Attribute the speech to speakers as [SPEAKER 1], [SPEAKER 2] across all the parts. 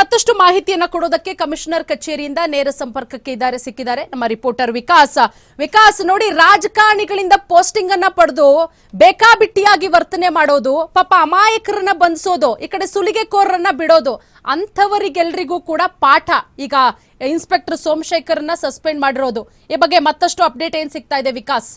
[SPEAKER 1] ಮತ್ತಷ್ಟು ಮಾಹಿತಿಯನ್ನ ಕೊಡೋದಕ್ಕೆ ಕಮಿಷನರ್ ಕಚೇರಿಯಿಂದ ನೇರ ಸಂಪರ್ಕಕ್ಕೆ ಇದ್ದಾರೆ, ಸಿಕ್ಕಿದ್ದಾರೆ. ನಮ್ಮ ರಿಪೋರ್ಟರ್ ವಿಕಾಸ್. ವಿಕಾಸ್, ನೋಡಿ, ರಾಜಕಾರಣಿಗಳಿಂದ ಪೋಸ್ಟಿಂಗ್ ಅನ್ನ ಪಡೆದು ಬೇಕಾಬಿಟ್ಟಿಯಾಗಿ ವರ್ತನೆ ಮಾಡೋದು, ಪಾಪ ಅಮಾಯಕರನ್ನ ಬಂಧಿಸೋದು, ಈ ಕಡೆ ಸುಲಿಗೆಕೋರರನ್ನ ಬಿಡೋದು, ಅಂಥವರಿಗೆಲ್ರಿಗೂ ಕೂಡ ಪಾಠ. ಈಗ ಇನ್ಸ್ಪೆಕ್ಟರ್ ಸೋಮಶೇಖರ್ನ ಸಸ್ಪೆಂಡ್ ಮಾಡಿರೋದು. ಈ ಬಗ್ಗೆ ಮತ್ತಷ್ಟು ಅಪ್ಡೇಟ್ ಏನ್ ಸಿಗ್ತಾ ಇದೆ, ವಿಕಾಸ್?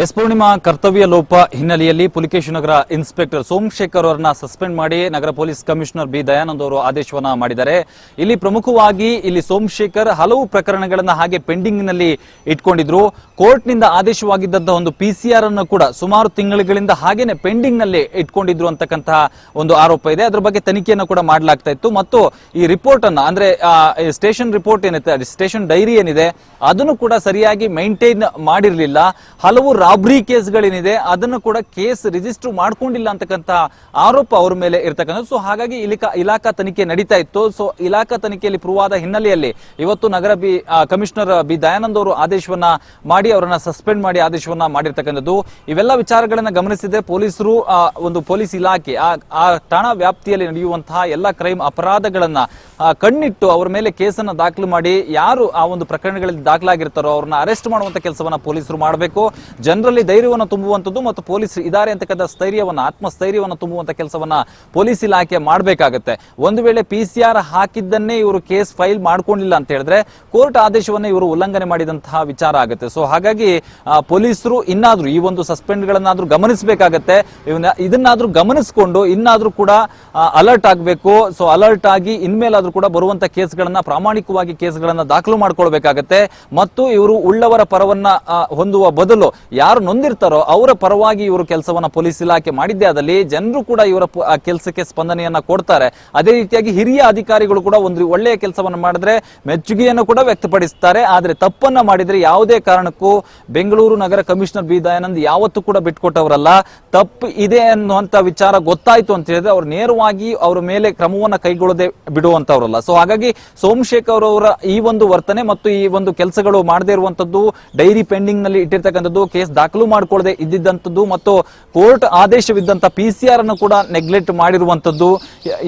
[SPEAKER 2] ಎಸ್ ಪೂರ್ಣಿಮಾ ಕರ್ತವ್ಯ ಲೋಪ ಹಿನ್ನೆಲೆಯಲ್ಲಿ ಪುಲಿಕೇಶಿ ನಗರ ಇನ್ಸ್ಪೆಕ್ಟರ್ ಸೋಮಶೇಖರ್ ಅವರನ್ನ ಸಸ್ಪೆಂಡ್ ಮಾಡಿ ನಗರ ಪೊಲೀಸ್ ಕಮಿಷನರ್ ಬಿ ದಯಾನಂದ್ ಅವರು ಆದೇಶವನ್ನ ಮಾಡಿದ್ದಾರೆ. ಇಲ್ಲಿ ಪ್ರಮುಖವಾಗಿ ಇಲ್ಲಿ ಸೋಮಶೇಖರ್ ಹಲವು ಪ್ರಕರಣಗಳನ್ನ ಹಾಗೆ ಪೆಂಡಿಂಗ್ನಲ್ಲಿ ಇಟ್ಕೊಂಡಿದ್ರು ಕೋರ್ಟ್ನಿಂದ ಆದೇಶವಾಗಿದ್ದಂತಹ ಒಂದು ಪಿಸಿಆರ್ ಅನ್ನು ಕೂಡ ಸುಮಾರು ತಿಂಗಳುಗಳಿಂದ ಹಾಗೇನೆ ಪೆಂಡಿಂಗ್ನಲ್ಲಿ ಇಟ್ಕೊಂಡಿದ್ರು ಅಂತಕ್ಕಂತಹ ಒಂದು ಆರೋಪ ಇದೆ. ಅದ್ರ ಬಗ್ಗೆ ತನಿಖೆಯನ್ನು ಕೂಡ ಮಾಡಲಾಗ್ತಾ ಇತ್ತು. ಮತ್ತು ಈ ರಿಪೋರ್ಟ್ ಅನ್ನ ಅಂದ್ರೆ ಸ್ಟೇಷನ್ ರಿಪೋರ್ಟ್ ಏನಿದೆ, ಸ್ಟೇಷನ್ ಡೈರಿ ಏನಿದೆ, ಅದನ್ನು ಕೂಡ ಸರಿಯಾಗಿ ಮೈಂಟೈನ್ ಮಾಡಿರಲಿಲ್ಲ. ಹಲವು ರಾಬ್ರಿ ಕೇಸ್ಗಳೇನಿದೆ, ಅದನ್ನು ಕೂಡ ಕೇಸ್ ರಿಜಿಸ್ಟರ್ ಮಾಡ್ಕೊಂಡಿಲ್ಲ ಅಂತಕ್ಕಂತ ಆರೋಪ ಅವರ ಮೇಲೆ ಇರ್ತಕ್ಕಂಥದ್ದು. ಸೊ ಹಾಗಾಗಿ ಇಲಿಕಾ, ಇಲಾಖಾ ತನಿಖೆ ನಡೀತಾ ಇತ್ತು. ಸೊ ಇಲಾಖಾ ತನಿಖೆಯಲ್ಲಿ ಪ್ರೂವ್ ಆದ ಹಿನ್ನೆಲೆಯಲ್ಲಿ ಇವತ್ತು ನಗರ ಬಿ ಕಮಿಷನರ್ ಬಿ ದಯಾನಂದ್ ಅವರು ಆದೇಶವನ್ನ ಮಾಡಿ, ಅವರನ್ನ ಸಸ್ಪೆಂಡ್ ಮಾಡಿ ಆದೇಶವನ್ನ ಮಾಡಿರ್ತಕ್ಕಂಥದ್ದು. ಇವೆಲ್ಲ ವಿಚಾರಗಳನ್ನ ಗಮನಿಸಿದ್ರೆ ಪೊಲೀಸರು ಒಂದು ಪೊಲೀಸ್ ಇಲಾಖೆ, ಆ ಠಾಣಾ ವ್ಯಾಪ್ತಿಯಲ್ಲಿ ನಡೆಯುವಂತಹ ಎಲ್ಲ ಕ್ರೈಮ್ ಅಪರಾಧಗಳನ್ನ ಕಣ್ಣಿಟ್ಟು ಅವರ ಮೇಲೆ ಕೇಸನ್ನ ದಾಖಲು ಮಾಡಿ ಯಾರು ಆ ಒಂದು ಪ್ರಕರಣಗಳಲ್ಲಿ ದಾಖಲಾಗಿರ್ತಾರೋ ಅವ್ರನ್ನ ಅರೆಸ್ಟ್ ಮಾಡುವಂತ ಕೆಲಸವನ್ನ ಪೊಲೀಸರು ಮಾಡಬೇಕು. ಜನರಲ್ಲಿ ಧೈರ್ಯವನ್ನು ತುಂಬುವಂಥದ್ದು ಮತ್ತು ಪೊಲೀಸ್ ಇದಾರೆ ಅಂತಕ್ಕಂಥ ಸ್ಥೈರ್ಯವನ್ನು, ಆತ್ಮಸ್ಥೈರ್ಯವನ್ನು ತುಂಬುವಂತ ಕೆಲಸವನ್ನ ಪೊಲೀಸ್ ಇಲಾಖೆ ಮಾಡಬೇಕಾಗುತ್ತೆ. ಒಂದು ವೇಳೆ ಪಿ ಸಿ ಆರ್ ಹಾಕಿದ್ದನ್ನೇ ಇವರು ಕೇಸ್ ಫೈಲ್ ಮಾಡ್ಕೊಂಡಿಲ್ಲ ಅಂತ ಹೇಳಿದ್ರೆ ಕೋರ್ಟ್ ಆದೇಶವನ್ನ ಇವರು ಉಲ್ಲಂಘನೆ ಮಾಡಿದಂತಹ ವಿಚಾರ ಆಗುತ್ತೆ. ಸೊ ಹಾಗಾಗಿ ಪೊಲೀಸರು ಇನ್ನಾದರೂ ಈ ಒಂದು ಸಸ್ಪೆಂಡ್ ಗಳನ್ನಾದ್ರೂ ಗಮನಿಸಬೇಕಾಗತ್ತೆ. ಇವನ್ನ- ಇದನ್ನಾದ್ರೂ ಗಮನಿಸಿಕೊಂಡು ಇನ್ನಾದ್ರೂ ಕೂಡ ಅಲರ್ಟ್ ಆಗಬೇಕು. ಸೊ ಅಲರ್ಟ್ ಆಗಿ ಇನ್ಮೇಲಾದರೂ ಕೂಡ ಬರುವಂತ ಕೇಸ್ಗಳನ್ನ, ಪ್ರಾಮಾಣಿಕವಾಗಿ ಕೇಸ್ಗಳನ್ನ ದಾಖಲು ಮಾಡ್ಕೊಳ್ಬೇಕಾಗತ್ತೆ. ಮತ್ತು ಇವರು ಉಳ್ಳವರ ಪರವನ್ನ ಹೊಂದುವ ಬದಲು ಯಾರು ನೊಂದಿರ್ತಾರೋ ಅವರ ಪರವಾಗಿ ಇವರು ಕೆಲಸವನ್ನ ಪೊಲೀಸ್ ಇಲಾಖೆ ಮಾಡಿದ್ದೇ ಆದಲ್ಲಿ ಜನರು ಕೂಡ ಇವರ ಕೆಲಸಕ್ಕೆ ಸ್ಪಂದನೆಯನ್ನ ಕೊಡ್ತಾರೆ. ಅದೇ ರೀತಿಯಾಗಿ ಹಿರಿಯ ಅಧಿಕಾರಿಗಳು ಕೂಡ ಒಂದು ಒಳ್ಳೆಯ ಕೆಲಸವನ್ನ ಮಾಡಿದ್ರೆ ಮೆಚ್ಚುಗೆಯನ್ನು ಕೂಡ ವ್ಯಕ್ತಪಡಿಸ್ತಾರೆ. ಆದ್ರೆ ತಪ್ಪನ್ನ ಮಾಡಿದ್ರೆ ಯಾವುದೇ ಕಾರಣಕ್ಕೂ ಬೆಂಗಳೂರು ನಗರ ಕಮಿಷನರ್ ಬಿ ದಯಾನಂದ್ ಯಾವತ್ತೂ ಕೂಡ ಬಿಟ್ಕೊಟ್ಟವರಲ್ಲ. ತಪ್ಪು ಇದೆ ಅನ್ನುವಂತ ವಿಚಾರ ಗೊತ್ತಾಯ್ತು ಅಂತ ಹೇಳಿದ್ರೆ ಅವ್ರು ನೇರವಾಗಿ ಅವರ ಮೇಲೆ ಕ್ರಮವನ್ನ ಕೈಗೊಳ್ಳದೆ ಬಿಡುವಂತವ್ರಲ್ಲ. ಸೊ ಹಾಗಾಗಿ ಸೋಮಶೇಖರ್ ಅವರ ಈ ಒಂದು ವರ್ತನೆ ಮತ್ತು ಈ ಒಂದು ಕೆಲಸಗಳು ಮಾಡದೇ ಇರುವಂತದ್ದು ಡೈರಿ ಪೆಂಡಿಂಗ್ನಲ್ಲಿ ಇಟ್ಟಿರ್ತಕ್ಕಂಥದ್ದು ಕೇಸ್ ದಾಖಲು ಮಾಡಿಕೊಳ್ಳದೆ ಇದ್ದಿದ್ದಂಥದ್ದು ಮತ್ತು ಕೋರ್ಟ್ ಆದೇಶವಿದ್ದಂತ ಪಿ ಸಿ ಆರ್ ಅನ್ನು ಕೂಡ ನೆಗ್ಲೆಕ್ಟ್ ಮಾಡಿರುವಂತದ್ದು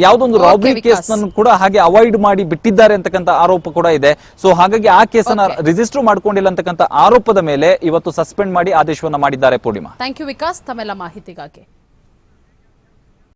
[SPEAKER 2] ಯಾವ್ದೊಂದು
[SPEAKER 1] ಯಾವುದೊಂದು
[SPEAKER 2] ರಾಬರಿ ಕೇಸ್ ಅನ್ನು ಕೂಡ ಹಾಗೆ ಅವಾಯ್ಡ್ ಮಾಡಿ ಬಿಟ್ಟಿದ್ದಾರೆ ಅಂತಕ್ಕಂಥ ಆರೋಪ ಕೂಡ ಇದೆ. ಸೊ ಹಾಗಾಗಿ ಆ ಕೇಸನ್ನ ರಿಜಿಸ್ಟರ್ ಮಾಡ್ಕೊಂಡಿಲ್ಲ ಅಂತಕ್ಕಂಥ ಆರೋಪದ ಮೇಲೆ ಇವತ್ತು ಸಸ್ಪೆಂಡ್ ಮಾಡಿ ಆದೇಶವನ್ನ ಮಾಡಿದ್ದಾರೆ ಪೂರ್ಣಿಮಾ.
[SPEAKER 1] Thank you Vikas. ತಮ್ಮೆಲ್ಲ ಮಾಹಿತಿಗಾಗಿ.